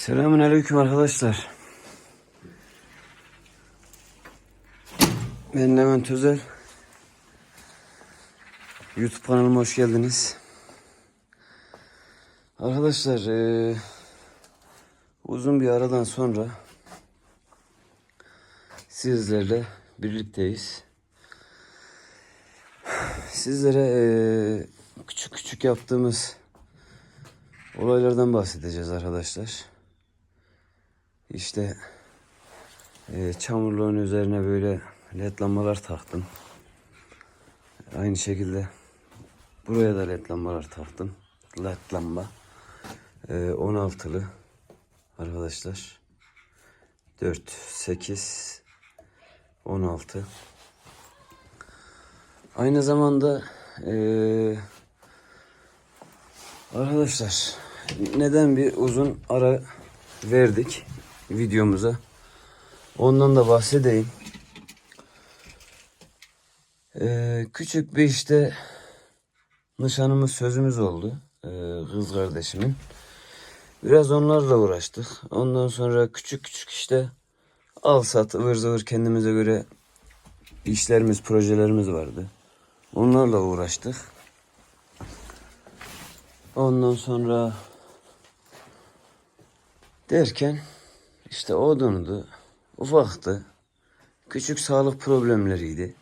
Selamünaleyküm arkadaşlar. Ben Levent Özel. YouTube kanalıma hoş geldiniz. Arkadaşlar eee, uzun bir aradan sonra sizlerle birlikteyiz. Sizlere eee, küçük küçük yaptığımız olaylardan bahsedeceğiz arkadaşlar. İşte e, çamurluğun üzerine böyle led lambalar taktım. Aynı şekilde buraya da led lambalar taktım. Led lamba. E, 16'lı arkadaşlar. 4, 8, 16. Aynı zamanda e, arkadaşlar neden bir uzun ara verdik videomuza. Ondan da bahsedeyim. Ee, küçük bir işte nişanımız sözümüz oldu. Ee, kız kardeşimin. Biraz onlarla uğraştık. Ondan sonra küçük küçük işte al sat ıvır zıvır kendimize göre işlerimiz, projelerimiz vardı. Onlarla uğraştık. Ondan sonra derken işte odundu, ufaktı, küçük sağlık problemleriydi.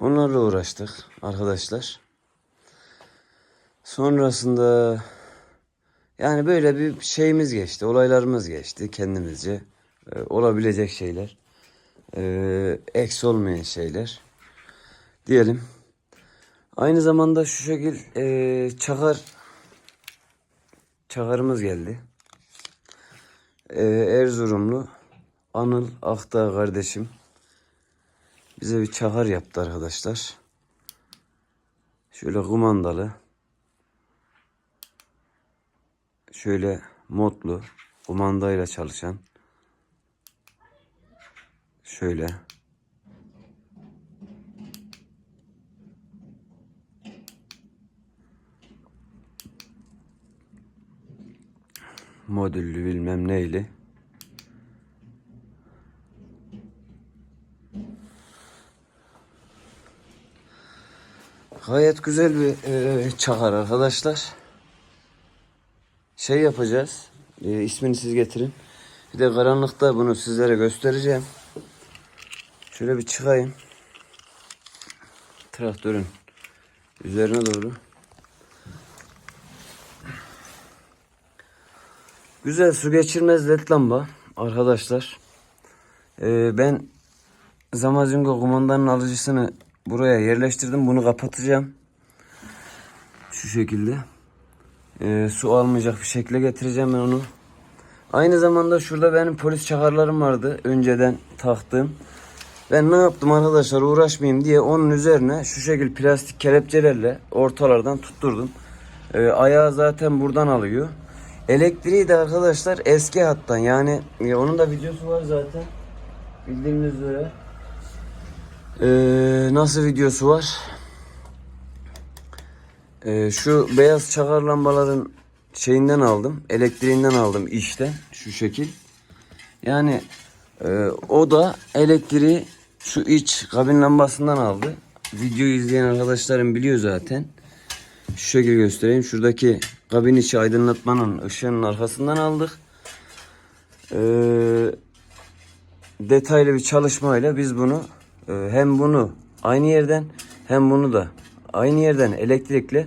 Onlarla uğraştık arkadaşlar. Sonrasında yani böyle bir şeyimiz geçti, olaylarımız geçti kendimizce. Ee, olabilecek şeyler, ee, eks olmayan şeyler diyelim. Aynı zamanda şu şekil ee, çakar çakarımız geldi. Ee, Erzurumlu Anıl Aktağ kardeşim bize bir çakar yaptı arkadaşlar. Şöyle kumandalı. Şöyle modlu kumandayla çalışan. Şöyle. Modüllü bilmem neyli. Gayet güzel bir e, çakar arkadaşlar. Şey yapacağız. E, ismini siz getirin. Bir de karanlıkta bunu sizlere göstereceğim. Şöyle bir çıkayım. Traktörün üzerine doğru. Güzel su geçirmez led lamba arkadaşlar. Ee, ben Zamazingo kumandanın alıcısını buraya yerleştirdim. Bunu kapatacağım. Şu şekilde. Ee, su almayacak bir şekilde getireceğim ben onu. Aynı zamanda şurada benim polis çakarlarım vardı. Önceden taktığım. Ben ne yaptım arkadaşlar uğraşmayayım diye onun üzerine şu şekil plastik kelepçelerle ortalardan tutturdum. Ee, ayağı zaten buradan alıyor. Elektriği de arkadaşlar eski hattan yani e, onun da videosu var zaten bildiğiniz üzere. Ee, nasıl videosu var? Ee, şu beyaz çakar lambaların şeyinden aldım, elektriğinden aldım işten şu şekil. Yani e, o da elektriği şu iç kabin lambasından aldı. Videoyu izleyen arkadaşlarım biliyor zaten. Şu şekilde göstereyim. Şuradaki kabin içi aydınlatmanın ışığının arkasından aldık. Ee, detaylı bir çalışmayla biz bunu e, hem bunu aynı yerden hem bunu da aynı yerden elektrikle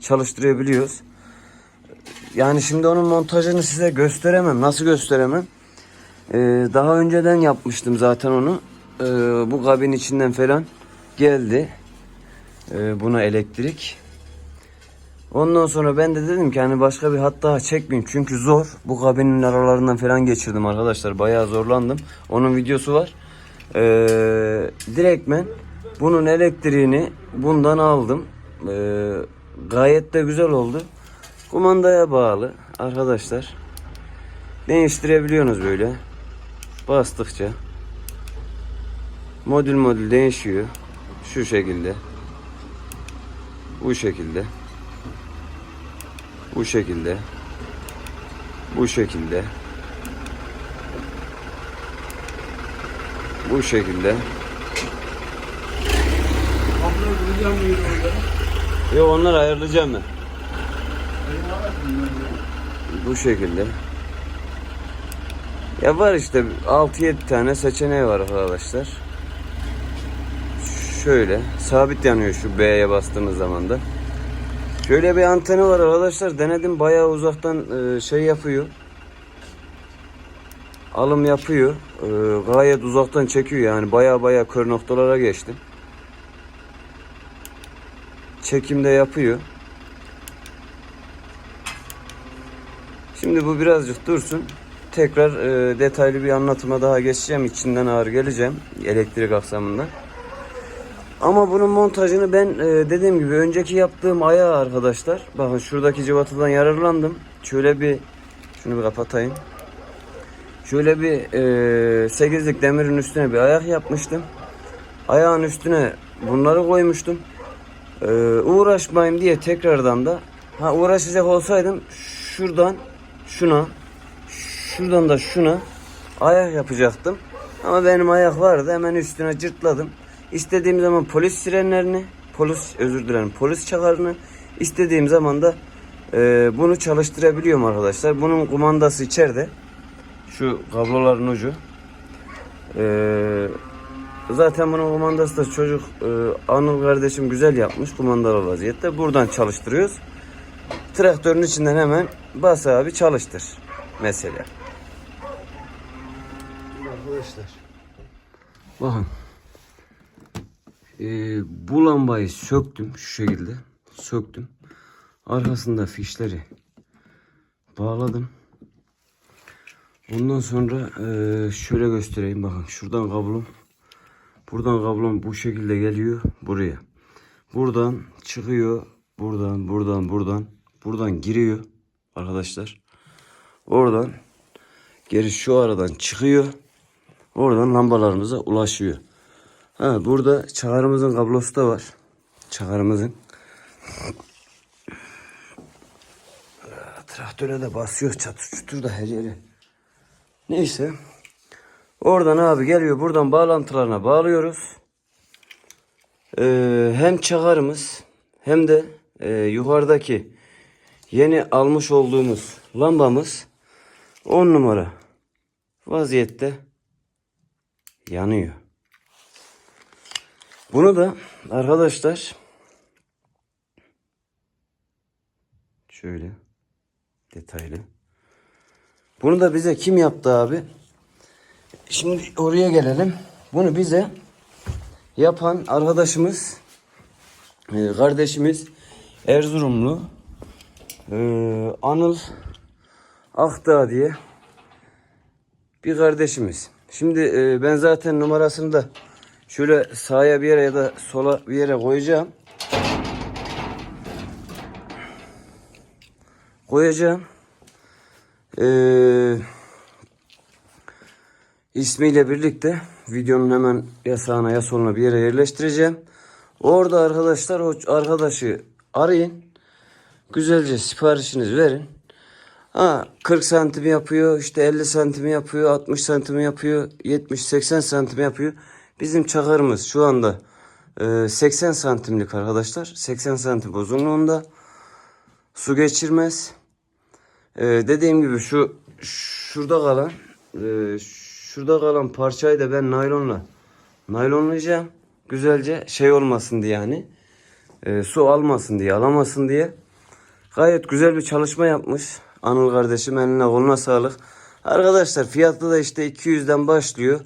çalıştırabiliyoruz. Yani şimdi onun montajını size gösteremem. Nasıl gösteremem? Ee, daha önceden yapmıştım zaten onu. Ee, bu kabin içinden falan geldi. Ee, buna elektrik. Ondan sonra ben de dedim ki hani başka bir hat daha çekmeyeyim. Çünkü zor. Bu kabinin aralarından falan geçirdim arkadaşlar. Bayağı zorlandım. Onun videosu var. Ee, direktmen bunun elektriğini bundan aldım. Ee, gayet de güzel oldu. Kumandaya bağlı arkadaşlar. Değiştirebiliyorsunuz böyle. Bastıkça. Modül modül değişiyor. Şu şekilde. Bu şekilde. Bu şekilde. Bu şekilde. Bu şekilde. Abla vuracağım mı orada? Yok onlar ayarlayacağım ben. Bu şekilde. Ya var işte 6-7 tane seçeneği var arkadaşlar. Şöyle sabit yanıyor şu B'ye bastığımız zaman da. Şöyle bir anteni var arkadaşlar. Denedim bayağı uzaktan e, şey yapıyor. Alım yapıyor. E, Gayet uzaktan çekiyor yani bayağı bayağı kör noktalara geçtim. Çekimde yapıyor. Şimdi bu birazcık dursun. Tekrar e, detaylı bir anlatıma daha geçeceğim. İçinden ağır geleceğim. Elektrik aksamından. Ama bunun montajını ben e, dediğim gibi önceki yaptığım ayağı arkadaşlar. Bakın şuradaki cıvatadan yararlandım. Şöyle bir şunu bir kapatayım. Şöyle bir e, 8'lik demirin üstüne bir ayak yapmıştım. Ayağın üstüne bunları koymuştum. E, uğraşmayayım diye tekrardan da ha uğraşacak olsaydım şuradan şuna şuradan da şuna ayak yapacaktım. Ama benim ayak vardı hemen üstüne cırtladım. İstediğim zaman polis sirenlerini, polis özür dilerim polis çakarını istediğim zaman da e, bunu çalıştırabiliyorum arkadaşlar. Bunun kumandası içeride. Şu kabloların ucu. E, zaten bunun kumandası da çocuk e, Anıl kardeşim güzel yapmış kumandalı vaziyette. Buradan çalıştırıyoruz. Traktörün içinden hemen bas abi çalıştır mesela. Arkadaşlar. Bakın. Ee, bu lambayı söktüm şu şekilde. Söktüm. Arkasında fişleri bağladım. Ondan sonra ee, şöyle göstereyim bakın. Şuradan kablom. Buradan kablom bu şekilde geliyor buraya. Buradan çıkıyor. Buradan, buradan, buradan. Buradan giriyor arkadaşlar. Oradan geri şu aradan çıkıyor. Oradan lambalarımıza ulaşıyor. Ha burada çakarımızın kablosu da var. Çakarımızın. Traktöre de basıyor çatır çutur da her yere. Neyse. Oradan abi geliyor buradan bağlantılarına bağlıyoruz. Ee, hem çakarımız hem de e, yukarıdaki yeni almış olduğumuz lambamız 10 numara vaziyette yanıyor. Bunu da arkadaşlar şöyle detaylı. Bunu da bize kim yaptı abi? Şimdi oraya gelelim. Bunu bize yapan arkadaşımız e, kardeşimiz Erzurumlu e, Anıl Akdağ diye bir kardeşimiz. Şimdi e, ben zaten numarasını da şöyle sağa bir yere ya da sola bir yere koyacağım. Koyacağım. Ee, ismiyle birlikte videonun hemen ya sağına ya soluna bir yere yerleştireceğim. Orada arkadaşlar o arkadaşı arayın. Güzelce siparişinizi verin. Ha 40 santim yapıyor, işte 50 santim yapıyor, 60 santim yapıyor, 70-80 santim yapıyor. Bizim çakarımız şu anda e, 80 santimlik arkadaşlar. 80 santim uzunluğunda. Su geçirmez. E, dediğim gibi şu şurada kalan e, şurada kalan parçayı da ben naylonla naylonlayacağım. Güzelce şey olmasın diye yani. E, su almasın diye, alamasın diye. Gayet güzel bir çalışma yapmış. Anıl kardeşim eline koluna sağlık. Arkadaşlar fiyatı da işte 200'den başlıyor.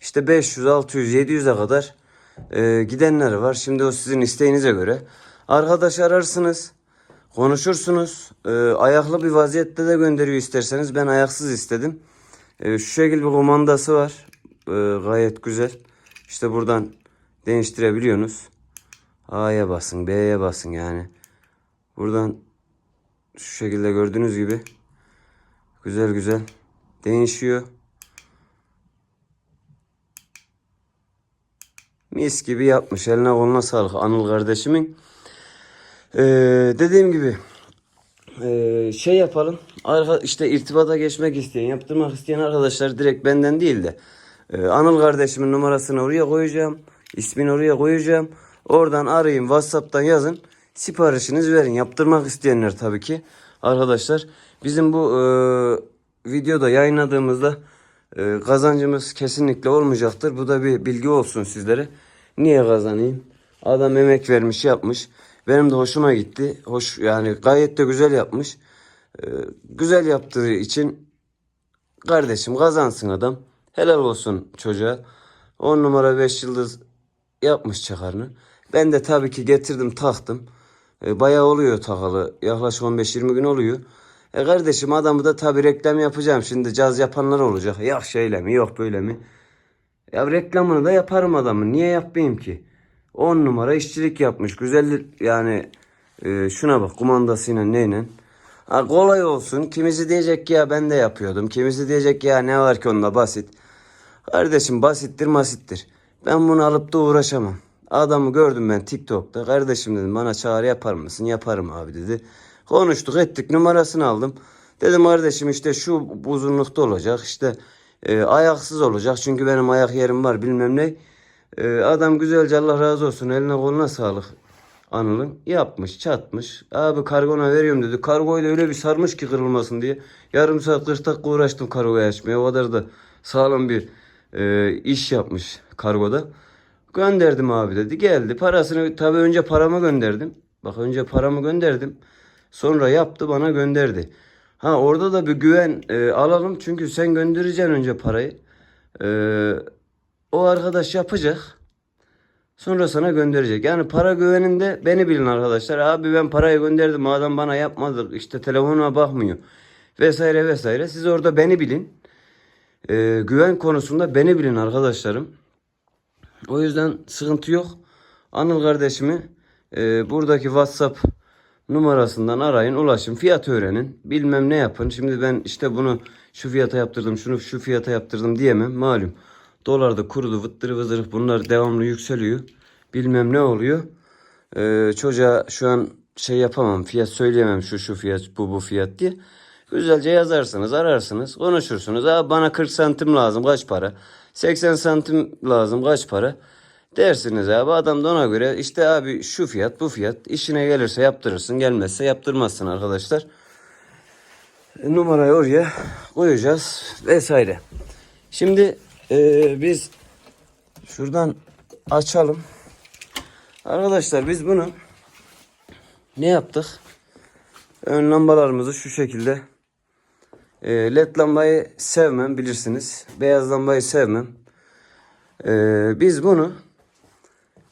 İşte 500, 600, 700'e kadar e, gidenler var. Şimdi o sizin isteğinize göre. Arkadaş ararsınız. Konuşursunuz. E, ayaklı bir vaziyette de gönderiyor isterseniz. Ben ayaksız istedim. E, şu şekilde bir kumandası var. E, gayet güzel. İşte buradan değiştirebiliyorsunuz. A'ya basın, B'ye basın yani. Buradan şu şekilde gördüğünüz gibi güzel güzel değişiyor. Mis gibi yapmış. Eline koluna sağlık Anıl kardeşimin. Ee, dediğim gibi ee, şey yapalım. Arka, işte irtibata geçmek isteyen, yaptırmak isteyen arkadaşlar direkt benden değil de Ee, Anıl kardeşimin numarasını oraya koyacağım. İsmini oraya koyacağım. Oradan arayın WhatsApp'tan yazın. Siparişinizi verin. Yaptırmak isteyenler tabii ki. Arkadaşlar bizim bu e, videoda yayınladığımızda e, kazancımız kesinlikle olmayacaktır. Bu da bir bilgi olsun sizlere. Niye kazanayım? Adam emek vermiş yapmış. Benim de hoşuma gitti. Hoş yani gayet de güzel yapmış. E, güzel yaptığı için Kardeşim kazansın adam. Helal olsun çocuğa. 10 numara 5 yıldız yapmış çakarını. Ben de tabii ki getirdim taktım. E, bayağı oluyor takalı. Yaklaşık 15-20 gün oluyor. E kardeşim adamı da tabii reklam yapacağım. Şimdi caz yapanlar olacak. Yok şöyle mi yok böyle mi. Ya reklamını da yaparım adamın. Niye yapmayayım ki? 10 numara işçilik yapmış. Güzel yani e, şuna bak kumandasıyla neyle. Ha, kolay olsun. Kimisi diyecek ki ya ben de yapıyordum. Kimisi diyecek ki ya ne var ki onda basit. Kardeşim basittir masittir. Ben bunu alıp da uğraşamam. Adamı gördüm ben TikTok'ta. Kardeşim dedim bana çağrı yapar mısın? Yaparım abi dedi. Konuştuk ettik numarasını aldım. Dedim kardeşim işte şu uzunlukta olacak. işte e, ayaksız olacak. Çünkü benim ayak yerim var bilmem ne. E, adam güzelce Allah razı olsun eline koluna sağlık. Anıl'ın yapmış çatmış. Abi kargona veriyorum dedi. Kargoyu da öyle bir sarmış ki kırılmasın diye. Yarım saat 40 dakika uğraştım kargoyu açmaya. O kadar da sağlam bir e, iş yapmış kargoda. Gönderdim abi dedi. Geldi parasını tabii önce paramı gönderdim. Bak önce paramı gönderdim. Sonra yaptı bana gönderdi. Ha orada da bir güven e, alalım. Çünkü sen göndereceksin önce parayı. E, o arkadaş yapacak. Sonra sana gönderecek. Yani para güveninde beni bilin arkadaşlar. Abi ben parayı gönderdim. Adam bana yapmadı. İşte telefonuma bakmıyor. Vesaire vesaire. Siz orada beni bilin. Ee, güven konusunda beni bilin arkadaşlarım. O yüzden sıkıntı yok. Anıl kardeşimi e, buradaki WhatsApp numarasından arayın, ulaşın, fiyat öğrenin. Bilmem ne yapın. Şimdi ben işte bunu şu fiyata yaptırdım, şunu şu fiyata yaptırdım diyemem. Malum. Dolar da kurudu, vıttırı vızırı bunlar devamlı yükseliyor. Bilmem ne oluyor. Ee, çocuğa şu an şey yapamam, fiyat söyleyemem şu şu fiyat, bu bu fiyat diye. Güzelce yazarsınız, ararsınız, konuşursunuz. Abi bana 40 santim lazım, kaç para? 80 santim lazım, kaç para? Dersiniz abi adam da ona göre işte abi şu fiyat bu fiyat işine gelirse yaptırırsın gelmezse yaptırmazsın arkadaşlar. E, numarayı oraya koyacağız vesaire. Şimdi e, biz şuradan açalım. Arkadaşlar biz bunu ne yaptık? Ön lambalarımızı şu şekilde e, led lambayı sevmem bilirsiniz. Beyaz lambayı sevmem. E, biz bunu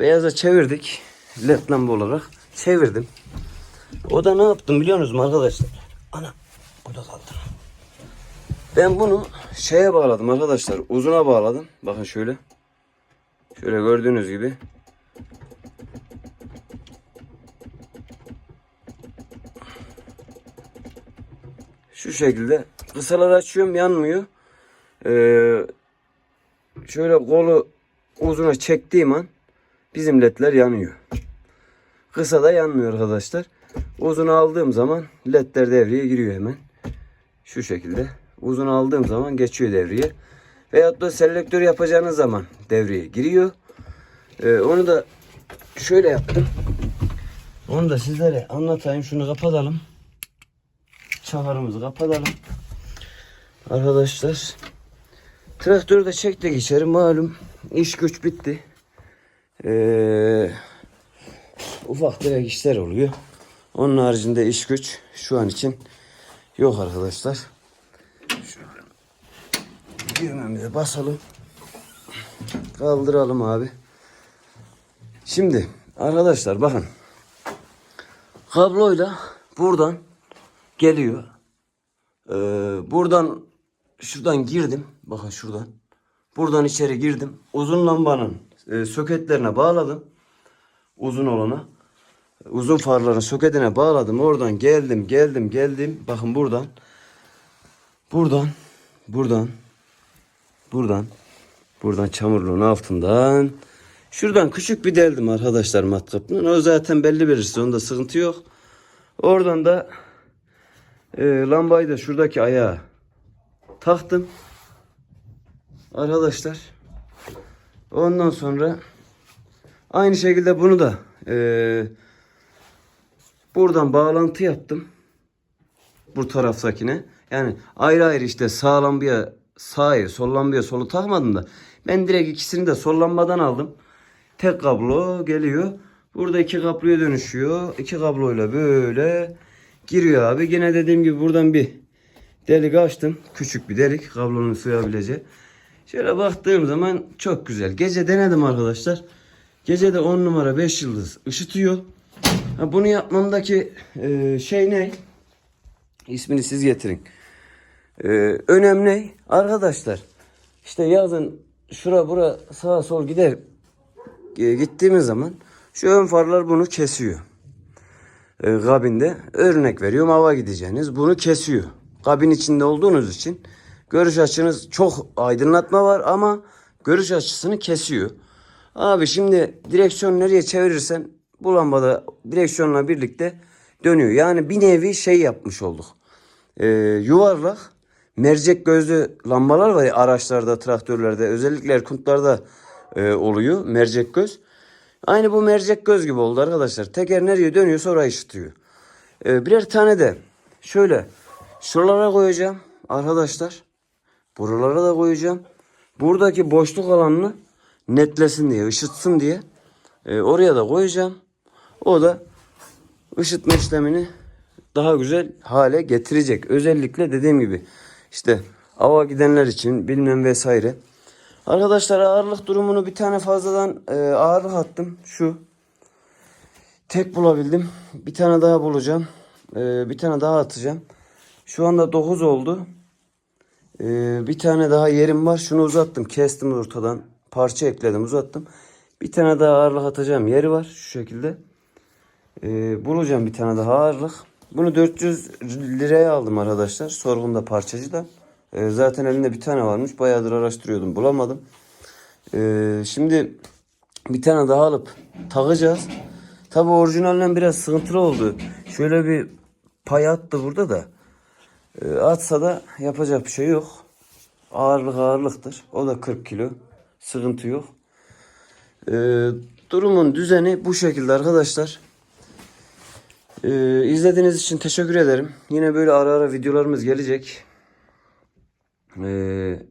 beyaza çevirdik. Led lamba olarak çevirdim. O da ne yaptım biliyor musunuz arkadaşlar? Ana bu da kaldı. Ben bunu şeye bağladım arkadaşlar. Uzuna bağladım. Bakın şöyle. Şöyle gördüğünüz gibi. Şu şekilde kısalar açıyorum yanmıyor. Ee, şöyle kolu uzuna çektiğim an bizim ledler yanıyor. Kısa da yanmıyor arkadaşlar. Uzun aldığım zaman ledler devreye giriyor hemen. Şu şekilde. Uzun aldığım zaman geçiyor devreye. Veyahut da selektör yapacağınız zaman devreye giriyor. Ee, onu da şöyle yaptım. Onu da sizlere anlatayım. Şunu kapatalım. Çakarımızı kapatalım. Arkadaşlar. Traktörü de çektik içeri malum. İş güç bitti. Ee, ufak tefek işler oluyor. Onun haricinde iş güç şu an için yok arkadaşlar. Şöyle basalım. Kaldıralım abi. Şimdi arkadaşlar bakın. Kabloyla buradan geliyor. Ee, buradan şuradan girdim. Bakın şuradan. Buradan içeri girdim. Uzun lambanın e, soketlerine bağladım. Uzun olana. Uzun farların soketine bağladım. Oradan geldim, geldim, geldim. Bakın buradan. Buradan, buradan, buradan, buradan çamurluğun altından. Şuradan küçük bir deldim arkadaşlar matkapla. O zaten belli birisi. Onda sıkıntı yok. Oradan da e, lambayı da şuradaki ayağa taktım. arkadaşlar. Ondan sonra aynı şekilde bunu da eee, buradan bağlantı yaptım. Bu taraftakine. Yani ayrı ayrı işte sağ lambaya sağı, sol lambaya solu takmadım da ben direkt ikisini de sol lambadan aldım. Tek kablo geliyor. Burada iki kabloya dönüşüyor. İki kabloyla böyle giriyor abi. Yine dediğim gibi buradan bir delik açtım. Küçük bir delik kablonun sığabileceği. Şöyle baktığım zaman çok güzel. Gece denedim arkadaşlar. Gece de 10 numara 5 yıldız ışıtıyor. Ha, bunu yapmamdaki e, şey ne? İsmini siz getirin. E, önemli arkadaşlar. İşte yazın şura bura sağa sol gider e, gittiğimiz zaman şu ön farlar bunu kesiyor. E, kabinde örnek veriyorum hava gideceğiniz bunu kesiyor. Kabin içinde olduğunuz için görüş açınız çok aydınlatma var ama görüş açısını kesiyor. Abi şimdi direksiyon nereye çevirirsen bu lambada direksiyonla birlikte dönüyor. Yani bir nevi şey yapmış olduk. E, yuvarlak mercek gözlü lambalar var ya araçlarda, traktörlerde, özellikle erkuntlarda e, oluyor mercek göz. Aynı bu mercek göz gibi oldu arkadaşlar. Teker nereye dönüyorsa orayı ışıtıyor. E, birer tane de şöyle şuralara koyacağım arkadaşlar. Buralara da koyacağım. Buradaki boşluk alanını netlesin diye, ışıtsın diye e, oraya da koyacağım. O da ışıtma işlemini daha güzel hale getirecek. Özellikle dediğim gibi işte ava gidenler için bilmem vesaire. Arkadaşlar ağırlık durumunu bir tane fazladan e, ağırlık attım. Şu. Tek bulabildim. Bir tane daha bulacağım. E, bir tane daha atacağım. Şu anda 9 oldu. E, bir tane daha yerim var. Şunu uzattım. Kestim ortadan. Parça ekledim uzattım. Bir tane daha ağırlık atacağım yeri var. Şu şekilde. E, bulacağım bir tane daha ağırlık. Bunu 400 liraya aldım arkadaşlar. Sorgunda parçacıdan. E, zaten elimde bir tane varmış. Bayağıdır araştırıyordum. Bulamadım. E, şimdi bir tane daha alıp takacağız. Tabi orijinalinden biraz sıkıntılı oldu. Şöyle bir pay attı burada da. E, atsa da yapacak bir şey yok. Ağırlık ağırlıktır. O da 40 kilo. Sıkıntı yok. E, durumun düzeni bu şekilde arkadaşlar. Ee, izlediğiniz için teşekkür ederim. Yine böyle ara ara videolarımız gelecek. Ee,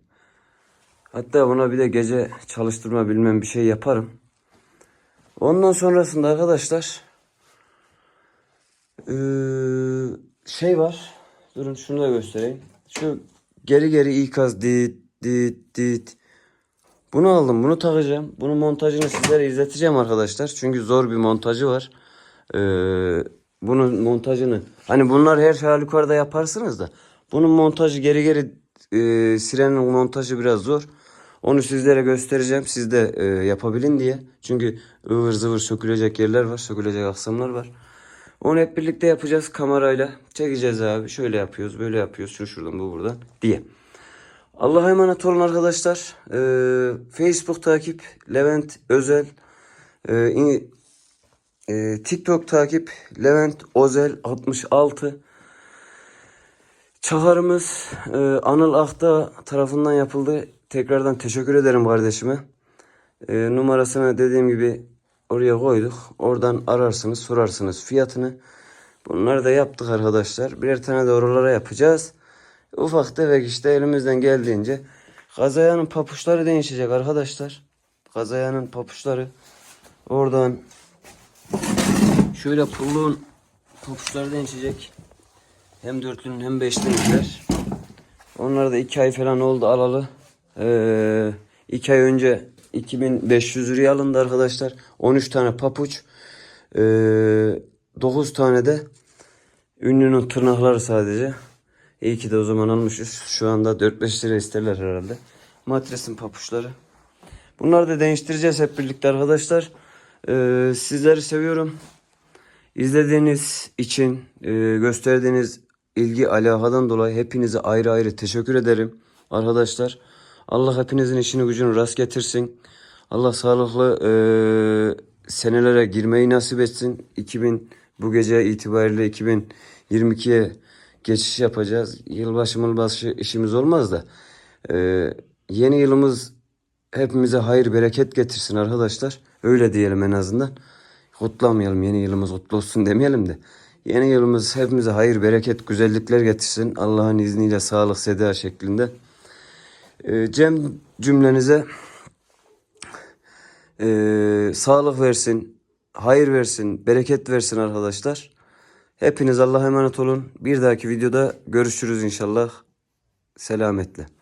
hatta buna bir de gece çalıştırma bilmem bir şey yaparım. Ondan sonrasında arkadaşlar ee, şey var. Durun şunu da göstereyim. Şu geri geri ikaz dit dit dit. Bunu aldım. Bunu takacağım. Bunun montajını sizlere izleteceğim arkadaşlar. Çünkü zor bir montajı var. Ee, bunun montajını hani bunlar her halükarda yaparsınız da bunun montajı geri geri e, sirenin montajı biraz zor. Onu sizlere göstereceğim. Siz de e, yapabilin diye. Çünkü ıvır zıvır sökülecek yerler var. Sökülecek aksamlar var. Onu hep birlikte yapacağız kamerayla. Çekeceğiz abi. Şöyle yapıyoruz. Böyle yapıyoruz. Şu şuradan bu buradan diye. Allah'a emanet olun arkadaşlar. Ee, Facebook takip Levent Özel. Ee, in- ee, TikTok takip Levent Özel 66. Çakarımız e, Anıl Akta tarafından yapıldı. Tekrardan teşekkür ederim kardeşime. E, numarasını dediğim gibi oraya koyduk. Oradan ararsınız, sorarsınız fiyatını. Bunları da yaptık arkadaşlar. Birer tane de oralara yapacağız. Ufak tefek işte elimizden geldiğince. Kazayanın papuçları değişecek arkadaşlar. Kazayanın papuçları. Oradan şöyle pulluğun papuçları değişecek. Hem dörtlünün hem beşlününler. Onlar da iki ay falan oldu alalı. Ee, iki ay önce 2500 liraya alındı arkadaşlar. 13 tane papuç. Ee, 9 tane de ünlünün tırnakları sadece. İyi ki de o zaman almışız. Şu anda 4-5 lira isterler herhalde. Matresin papuçları. Bunları da değiştireceğiz hep birlikte arkadaşlar. Ee, sizleri seviyorum. İzlediğiniz için, e, gösterdiğiniz ilgi alakadan dolayı hepinize ayrı ayrı teşekkür ederim arkadaşlar. Allah hepinizin işini gücünü rast getirsin. Allah sağlıklı e, senelere girmeyi nasip etsin. 2000 bu gece itibariyle 2022'ye geçiş yapacağız. Yılbaşı mılbaşı işimiz olmaz da e, yeni yılımız hepimize hayır bereket getirsin arkadaşlar. Öyle diyelim en azından. Kutlamayalım yeni yılımız kutlu olsun demeyelim de. Yeni yılımız hepimize hayır bereket güzellikler getirsin. Allah'ın izniyle sağlık seda şeklinde. Ee, Cem cümlenize ee, sağlık versin, hayır versin, bereket versin arkadaşlar. Hepiniz Allah'a emanet olun. Bir dahaki videoda görüşürüz inşallah. Selametle.